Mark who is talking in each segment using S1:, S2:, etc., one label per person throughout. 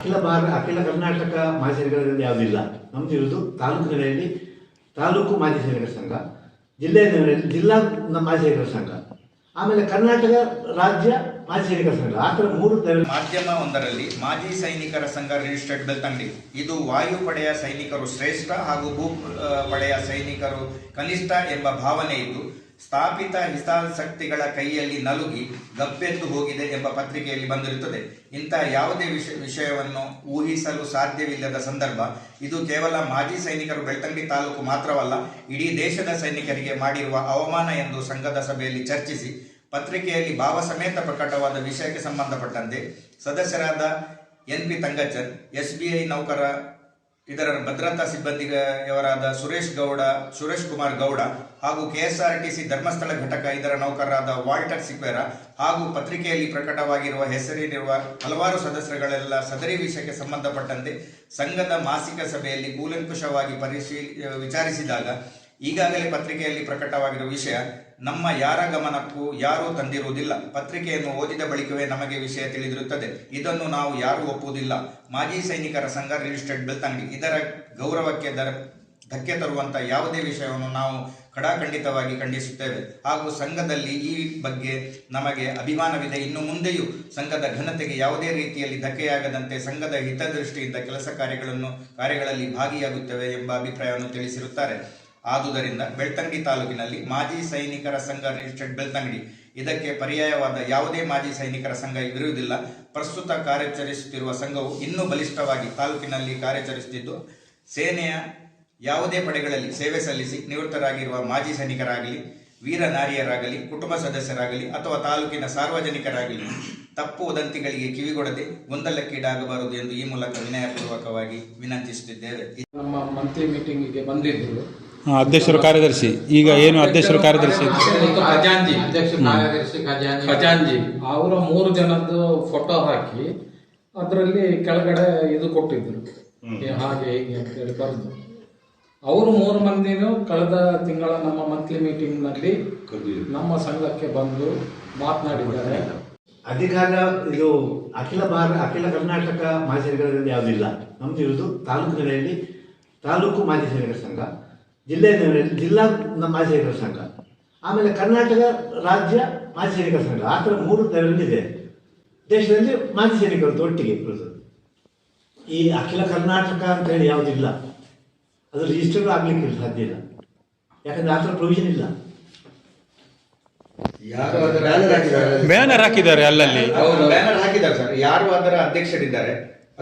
S1: ಅಖಿಲ ಭಾರತ, ಅಖಿಲ ಕರ್ನಾಟಕ ಮಾಜಿ ಸೈನಿಕರಲ್ಲಿ ಯಾವುದಿಲ್ಲ ನಮ್ದು ಇರುವುದು ತಾಲೂಕು ನೆಲೆಯಲ್ಲಿ ತಾಲೂಕು ಮಾಜಿ ಸೈನಿಕರ ಸಂಘ ಜಿಲ್ಲೆಯ ನೆಲೆಯಲ್ಲಿ ಜಿಲ್ಲಾ ಮಾಜಿ ಸೈನಿಕರ ಸಂಘ. ಆಮೇಲೆ ಕರ್ನಾಟಕ ರಾಜ್ಯ ಮಾಜಿ ಸೈನಿಕರ ಸಂಘ. ಆ ಥರ ಮೂರು
S2: ಮಾಧ್ಯಮ ಒಂದರಲ್ಲಿ ಮಾಜಿ ಸೈನಿಕರ ಸಂಘ ರಿಜಿಸ್ಟರ್ಡ್ ಬೆಳ್ತಂಗಡಿ ಇದು ವಾಯುಪಡೆಯ ಸೈನಿಕರು ಶ್ರೇಷ್ಠ ಹಾಗೂ ಭೂ ಪಡೆಯ ಸೈನಿಕರು ಕನಿಷ್ಠ ಎಂಬ ಭಾವನೆ ಇದ್ದು ಸ್ಥಾಪಿತ ಹಿತಾಸಕ್ತಿಗಳ ಕೈಯಲ್ಲಿ ನಲುಗಿ ಗಪ್ಪೆಂದು ಹೋಗಿದೆ ಎಂಬ ಪತ್ರಿಕೆಯಲ್ಲಿ ಬಂದಿರುತ್ತದೆ. ಇಂತಹ ಯಾವುದೇ ವಿಷಯ ವಿಷಯವನ್ನು ಊಹಿಸಲು ಸಾಧ್ಯವಿಲ್ಲದ ಸಂದರ್ಭ, ಇದು ಕೇವಲ ಮಾಜಿ ಸೈನಿಕರು ಬೆಳ್ತಂಗಡಿ ತಾಲೂಕು ಮಾತ್ರವಲ್ಲ, ಇಡೀ ದೇಶದ ಸೈನಿಕರಿಗೆ ಮಾಡಿರುವ ಅವಮಾನ ಎಂದು ಸಂಘದ ಸಭೆಯಲ್ಲಿ ಚರ್ಚಿಸಿ, ಪತ್ರಿಕೆಯಲ್ಲಿ ಭಾವಸಮೇತ ಪ್ರಕಟವಾದ ವಿಷಯಕ್ಕೆ ಸಂಬಂಧಪಟ್ಟಂತೆ ಸದಸ್ಯರಾದ N P Thangachan S B I ನೌಕರ, ಇದರ ಭದ್ರತಾ ಸಿಬ್ಬಂದಿಯವರಾದ ಸುರೇಶ್ ಗೌಡ, ಸುರೇಶ್ ಕುಮಾರ್ ಗೌಡ ಹಾಗೂ ಕೆಎಸ್ಆರ್ಟಿಸಿ ಧರ್ಮಸ್ಥಳ ಘಟಕ ಇದರ ನೌಕರರಾದ ವಾಲ್ಟರ್ ಸಿಕ್ವೇರ ಹಾಗೂ ಪತ್ರಿಕೆಯಲ್ಲಿ ಪ್ರಕಟವಾಗಿರುವ ಹೆಸರಿರುವ ಹಲವಾರು ಸದಸ್ಯರುಗಳೆಲ್ಲ ಸದರಿ ವಿಷಯಕ್ಕೆ ಸಂಬಂಧಪಟ್ಟಂತೆ ಸಂಘದ ಮಾಸಿಕ ಸಭೆಯಲ್ಲಿ ಕೂಲಂಕುಷವಾಗಿ ಪರಿಶೀಲಿ ವಿಚಾರಿಸಿದಾಗ ಈಗಾಗಲೇ ಪತ್ರಿಕೆಯಲ್ಲಿ ಪ್ರಕಟವಾಗಿರುವ ವಿಷಯ, ನಮ್ಮ ಯಾರ ಗಮನಕ್ಕೂ ಯಾರೂ ತಂದಿರುವುದಿಲ್ಲ. ಪತ್ರಿಕೆಯನ್ನು ಓದಿದ ಬಳಿಕವೇ ನಮಗೆ ವಿಷಯ ತಿಳಿದಿರುತ್ತದೆ. ಇದನ್ನು ನಾವು ಯಾರೂ ಒಪ್ಪುವುದಿಲ್ಲ. ಮಾಜಿ ಸೈನಿಕರ ಸಂಘ ರಿಜಿಸ್ಟರ್ಡ್ ಬೆಳ್ತಂಗಡಿ ಇದರ ಗೌರವಕ್ಕೆ ದರ ಧಕ್ಕೆ ತರುವಂಥ ಯಾವುದೇ ವಿಷಯವನ್ನು ನಾವು ಖಡಾಖಂಡಿತವಾಗಿ ಖಂಡಿಸುತ್ತೇವೆ. ಹಾಗೂ ಸಂಘದಲ್ಲಿ ಈ ಬಗ್ಗೆ ನಮಗೆ ಅಭಿಮಾನವಿದೆ. ಇನ್ನು ಮುಂದೆಯೂ ಸಂಘದ ಘನತೆಗೆ ಯಾವುದೇ ರೀತಿಯಲ್ಲಿ ಧಕ್ಕೆಯಾಗದಂತೆ ಸಂಘದ ಹಿತದೃಷ್ಟಿಯಿಂದ ಕೆಲಸ ಕಾರ್ಯಗಳನ್ನು, ಕಾರ್ಯಗಳಲ್ಲಿ ಭಾಗಿಯಾಗುತ್ತೇವೆ ಎಂಬ ಅಭಿಪ್ರಾಯವನ್ನು ತಿಳಿಸಿರುತ್ತಾರೆ. ಆದುದರಿಂದ ಬೆಳ್ತಂಗಡಿ ತಾಲೂಕಿನಲ್ಲಿ ಮಾಜಿ ಸೈನಿಕರ ಸಂಘ ರಿಜಿಸ್ಟರ್ಡ್ ಬೆಳ್ತಂಗಡಿ. ಇದಕ್ಕೆ ಪರ್ಯಾಯವಾದ ಯಾವುದೇ ಮಾಜಿ ಸೈನಿಕರ ಸಂಘ ಇರುವುದಿಲ್ಲ. ಪ್ರಸ್ತುತ ಕಾರ್ಯಾಚರಿಸುತ್ತಿರುವ ಸಂಘವು ಇನ್ನೂ ಬಲಿಷ್ಠವಾಗಿ ತಾಲೂಕಿನಲ್ಲಿ ಕಾರ್ಯಾಚರಿಸುತ್ತಿದ್ದು, ಸೇನೆಯ ಯಾವುದೇ ಪಡೆಗಳಲ್ಲಿ ಸೇವೆ ಸಲ್ಲಿಸಿ ನಿವೃತ್ತರಾಗಿರುವ ಮಾಜಿ ಸೈನಿಕರಾಗಲಿ ವೀರ ನಾರಿಯರಾಗಲಿ ಕುಟುಂಬ ಸದಸ್ಯರಾಗಲಿ ಅಥವಾ ತಾಲೂಕಿನ ಸಾರ್ವಜನಿಕರಾಗಲಿ ತಪ್ಪು ವದಂತಿಗಳಿಗೆ ಕಿವಿಗೊಡದೆ ಗೊಂದಲಕ್ಕೀಡಾಗಬಾರದು ಎಂದು ಈ ಮೂಲಕ ವಿನಯಪೂರ್ವಕವಾಗಿ ವಿನಂತಿಸುತ್ತಿದ್ದೇವೆ.
S3: ನಮ್ಮ ಮಂತ್ರಿ ಮೀಟಿಂಗಿಗೆ ಬಂದಿದ್ದರು.
S4: ಹಾ, ಅಧ್ಯಕ್ಷರು ಕಾರ್ಯದರ್ಶಿ ಈಗ ಏನು ಅಧ್ಯಕ್ಷರು ಕಾರ್ಯದರ್ಶಿ?
S3: ಖಜಾಂಜಿ.
S5: ಅಧ್ಯಕ್ಷ ಕಾರ್ಯದರ್ಶಿ ಖಜಾಂಜಿ.
S3: ಖಜಾಂಜಿ. ಅವರ ಮೂರು ಜನದ್ದು ಫೋಟೋ ಹಾಕಿ ಅದರಲ್ಲಿ ಕೆಳಗಡೆ ಇದು ಕೊಟ್ಟಿದ್ರು ಹಾಗೆ ಹೀಗೆ ಅಂತೇಳಿ ಬರೆದು ಅವರು ಮೂರು ಮಂದಿನೂ ಕಳೆದ ತಿಂಗಳ ನಮ್ಮ ಮಂತ್ಲಿ ಮೀಟಿಂಗ್ನಲ್ಲಿ ನಮ್ಮ ಸಂಘಕ್ಕೆ ಬಂದು ಮಾತನಾಡಿದ್ದಾರೆ.
S1: ಅಧಿಕಾರ ಇದು ಅಖಿಲ ಭಾರತ ಅಖಿಲ ಕರ್ನಾಟಕ ಮಾಜಿ ಸೈನಿಕರಲ್ಲಿ ಯಾವುದಿಲ್ಲ ನಮ್ದು ಇರುವುದು ತಾಲೂಕು ನೆಲೆಯಲ್ಲಿ ತಾಲೂಕು ಮಾಜಿ ಸೈನಿಕರ ಸಂಘ ಜಿಲ್ಲೆ ನೆಲೆಯಲ್ಲಿ ಜಿಲ್ಲಾ ನಮ್ಮ ಮಾಜಿ ಸೈನಿಕರ ಸಂಘ ಆಮೇಲೆ ಕರ್ನಾಟಕ ರಾಜ್ಯ ಮಾಜಿ ಸೈನಿಕರ ಸಂಘ. ಆ ಥರ ಮೂರು ನೆಲೆಯಲ್ಲಿದೆ ದೇಶದಲ್ಲಿ ಮಾಜಿ ಸೈನಿಕರು ಒಟ್ಟಿಗೆ ಇರೋದು ಈ ಅಖಿಲ ಕರ್ನಾಟಕ ಅಂತ ಹೇಳಿ ಯಾವುದಿಲ್ಲ ಅದು ರಿಜಿಸ್ಟರ್ ಆಗ್ಲಿಕ್ಕೆ ಸಾಧ್ಯ ಇಲ್ಲ. ಯಾಕಂದ್ರೆ ಆ ಥರ ಪ್ರೊವಿಷನ್ ಇಲ್ಲ.
S2: ಯಾರು ಅದರ
S4: ಬ್ಯಾನರ್ ಹಾಕಿದ್ದಾರೆ ಅಲ್ಲಲ್ಲಿ.
S2: ಹೌದು ಬ್ಯಾನರ್ ಹಾಕಿದ್ದಾರೆ ಸರ್. ಯಾರು ಅದರ ಅಧ್ಯಕ್ಷರಿದ್ದಾರೆ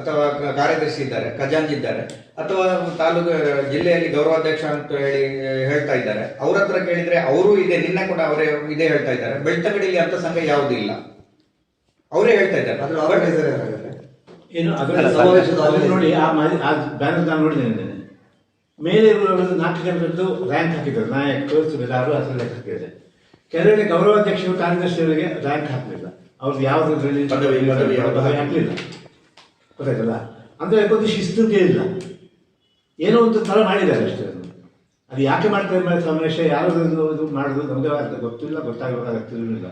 S2: ಅಥವಾ ಕಾರ್ಯದರ್ಶಿ ಇದ್ದಾರೆ ಖಜಾಂಜಿ ಇದ್ದಾರೆ ಅಥವಾ ತಾಲೂಕು ಜಿಲ್ಲೆಯಲ್ಲಿ ಗೌರವಾಧ್ಯಕ್ಷ ಅಂತ ಹೇಳಿ ಹೇಳ್ತಾ ಇದ್ದಾರೆ. ಅವ್ರ ಹತ್ರ ಕೇಳಿದ್ರೆ ಅವರು ಇದೆ ನಿನ್ನೆ ಕೂಡ ಅವರೇ ಇದೆ ಹೇಳ್ತಾ ಇದ್ದಾರೆ. ಬೆಳ್ತಂಗಡಿಯಲ್ಲಿ ಅಂತ ಸಂಘ ಯಾವುದೂ ಇಲ್ಲ. ಅವರೇ ಹೇಳ್ತಾ ಇದ್ದಾರೆ. ಅದ್ರ
S1: ಏನು ಅದರ
S5: ಸಮಾವೇಶದ
S1: ಅದನ್ನ ನೋಡಿ ಆ ಬ್ಯಾನರ್ ನಾನು ನೋಡಿದ್ದೇನೆ. ಮೇಲೆ ಇರುವವರು ನಾಲ್ಕು ಜನರದ್ದು ರ್ಯಾಂಕ್ ಹಾಕಿದ್ದಾರೆ. ನಾಯಕರು ಸುಬೇದಾರರು ಅದರ ಲೆಕ್ಕ ಹಾಕಿದ್ದಾರೆ. ಕೆಲವರಿಗೆ ಗೌರವಾಧ್ಯಕ್ಷರು ಕಾರ್ಯದರ್ಶಿಯವರಿಗೆ ರ್ಯಾಂಕ್ ಹಾಕಲಿಲ್ಲ. ಅವ್ರದ್ದು ಯಾವುದ್ರಲ್ಲಿ ಹಾಕಲಿಲ್ಲ. ಗೊತ್ತಾಯ್ತಲ್ಲ? ಅಂದರೆ ಒಂದು ಶಿಸ್ತು ಇಲ್ಲ. ಏನೋ ಒಂದು ಥರ ಮಾಡಿದ್ದಾರೆ ಅಷ್ಟೇ ಅದು. ಯಾಕೆ ಮಾಡ್ತಾರೆ ಮೇಲೆ ಸಮಾವೇಶ ಯಾರು ಇದು ಮಾಡೋದು ನಮಗೆ ಗೊತ್ತಿಲ್ಲ ಗೊತ್ತಾಗಬೇಕಾಗ್ತಿರಲಿಲ್ಲ